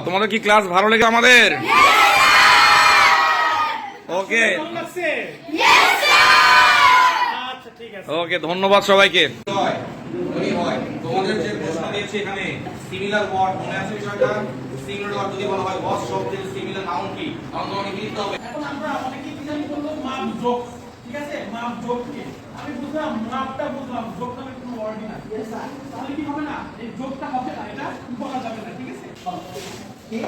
তোমাদের কি ক্লাস ভালো লেগে আমাদের? ওকে ওকে ধন্যবাদ সবাইকে। আমি বুঝলাম মাপটা বুঝলাম যোগ নামে কোনো তাহলে কি হবে না এই যোগটা হবে না এটা বলা যাবে না কি.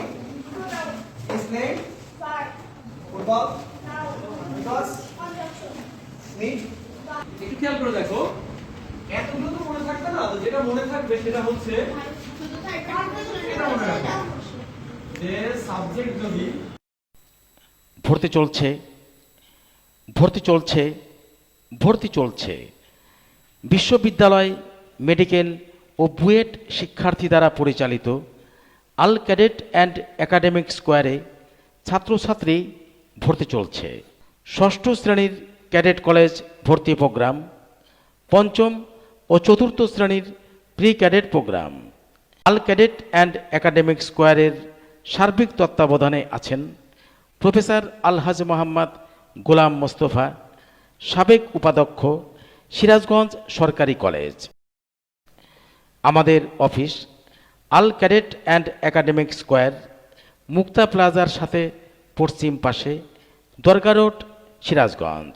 একটু খেয়াল করে দেখো। এতগুলো তো মনে থাকবে না তো যেটা মনে থাকবে সেটা হচ্ছে এটা মনে রাখবে যে সাবজেক্ট যদি ভর্তি চলছে ভর্তি চলছে ভর্তি চলছে। বিশ্ববিদ্যালয় মেডিকেল ও বুয়েট শিক্ষার্থী দ্বারা পরিচালিত আল ক্যাডেট অ্যান্ড একাডেমিক স্কোয়ারে ছাত্রছাত্রী ভর্তি চলছে। ষষ্ঠ শ্রেণির ক্যাডেট কলেজ ভর্তি প্রোগ্রাম, পঞ্চম ও চতুর্থ শ্রেণির pre cadet program. Al cadet and academic স্কোয়ারের সার্বিক তত্ত্বাবধানে আছেন প্রফেসর আলহাজ মোহাম্মদ গোলাম মোস্তফা, সাবেক উপাধ্যক্ষ, সিরাজগঞ্জ সরকারি কলেজ। আমাদের office Al cadet and academic square Mukta প্লাজার সাথে পশ্চিম পাশে দরগা রোড সিরাজগঞ্জ।